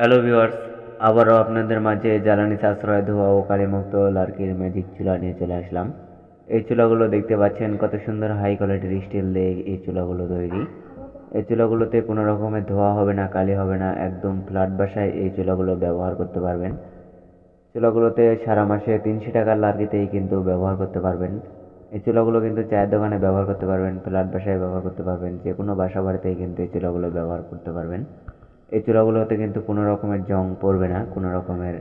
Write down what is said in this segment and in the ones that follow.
Hello viewers আবারও আপনাদের মাঝে জ্বালানি সাশ্রয়, ধোয়া ও কালিমুক্ত লার্কির ম্যাজিক চুলা নিয়ে চলে আসলাম। এই চুলাগুলো দেখতে পাচ্ছেন কত সুন্দর হাই কোয়ালিটির স্টিল দিয়ে এই চুলাগুলো তৈরি। এই চুলাগুলোতে কোনো রকমের ধোয়া হবে না, কালি হবে না, একদম ফ্ল্যাট বাসায় এই চুলাগুলো ব্যবহার করতে পারবেন। চুলাগুলোতে সারা মাসে তিনশো টাকার লার্কিতেই কিন্তু ব্যবহার করতে পারবেন। এই চুলাগুলো কিন্তু চায়ের দোকানে ব্যবহার করতে পারবেন ফ্ল্যাট বাসায় ব্যবহার করতে পারবেন যে কোনো বাসা বাড়িতেই কিন্তু এই চুলাগুলো ব্যবহার করতে পারবেন। এই চুলাগুলোতে কিন্তু কোনো রকমের জং পড়বে না, কোনো রকমের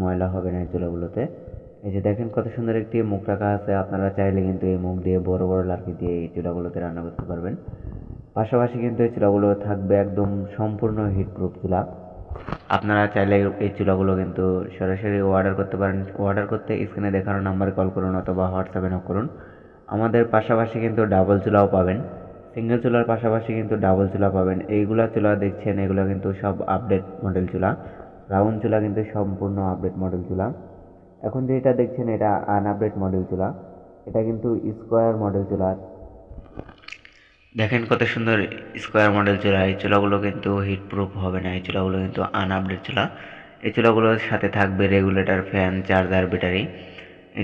ময়লা হবে না এই চুলাগুলোতে এই যে দেখেন কত সুন্দর একটি মুখ রাখা আছে, আপনারা চাইলে কিন্তু এই মুখ দিয়ে বড় বড় লাঠি দিয়ে এই চুলাগুলোতে রান্না করতে পারবেন। পাশাপাশি কিন্তু এই চুলাগুলো থাকবে একদম সম্পূর্ণ হিটপ্রুফ চুলা আপনারা চাইলে এই চুলাগুলো কিন্তু সরাসরি অর্ডার করতে পারেন। অর্ডার করতে স্ক্রিনে দেখানো নাম্বারে কল করুন অথবা হোয়াটসঅ্যাপে নক করুন। আমাদের পাশাপাশি কিন্তু ডাবল চুলাও পাবেন। সিঙ্গেল চুলার পাশাপাশি কিন্তু ডাবল চুলা পাবেন। এইগুলা চুলা দেখছেন, এগুলো কিন্তু সব আপডেট মডেল চুলা। রাউন্ড চুলা কিন্তু সম্পূর্ণ আপডেট মডেল চুলা। এখন যেটা দেখছেন, এটা আনআপডেট মডেল চুলা। এটা কিন্তু স্কোয়ার মডেল চুলা। দেখেন কত সুন্দর স্কোয়ার মডেল চুলা। এই চুলাগুলো কিন্তু হিট প্রুফ হবে না। এই চুলাগুলো কিন্তু আনআপডেট চুলা। এই চুলাগুলোর সাথে থাকবে রেগুলেটর ফ্যান চার্জার ব্যাটারি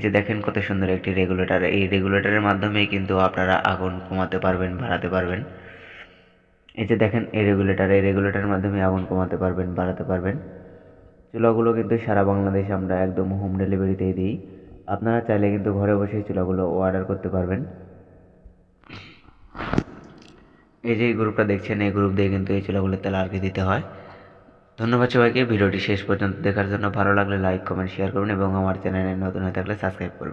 যে দেখেন কত সুন্দর একটি রেগুলেটর এই রেগুলেটরের মাধ্যমেই কিন্তু আপনারা আগুন কমাতে পারবেন, বাড়াতে পারবেন। এই যে দেখেন, এই রেগুলেটর এই রেগুলেটরের মাধ্যমে আগুন কমাতে পারবেন, বাড়াতে পারবেন। চুলাগুলো কিন্তু সারা বাংলাদেশে আমরা একদম হোম ডেলিভারিতেই দিই। আপনারা চাইলে কিন্তু ঘরে বসেই চুলাগুলো অর্ডার করতে পারবেন। এই যে গ্রুপটা দেখছেন, এই গ্রুপ দিয়ে কিন্তু এই চুলাগুলো তেল দিতে হয়। ধন্যবাদ সবাইকে, ভিডিওটি শেষ পর্যন্ত দেখার জন্য ভালো লাগলে লাইক কমেন্ট শেয়ার করবেন এবং আমার চ্যানেলে নতুন হয়ে থাকলে সাবস্ক্রাইব করবেন।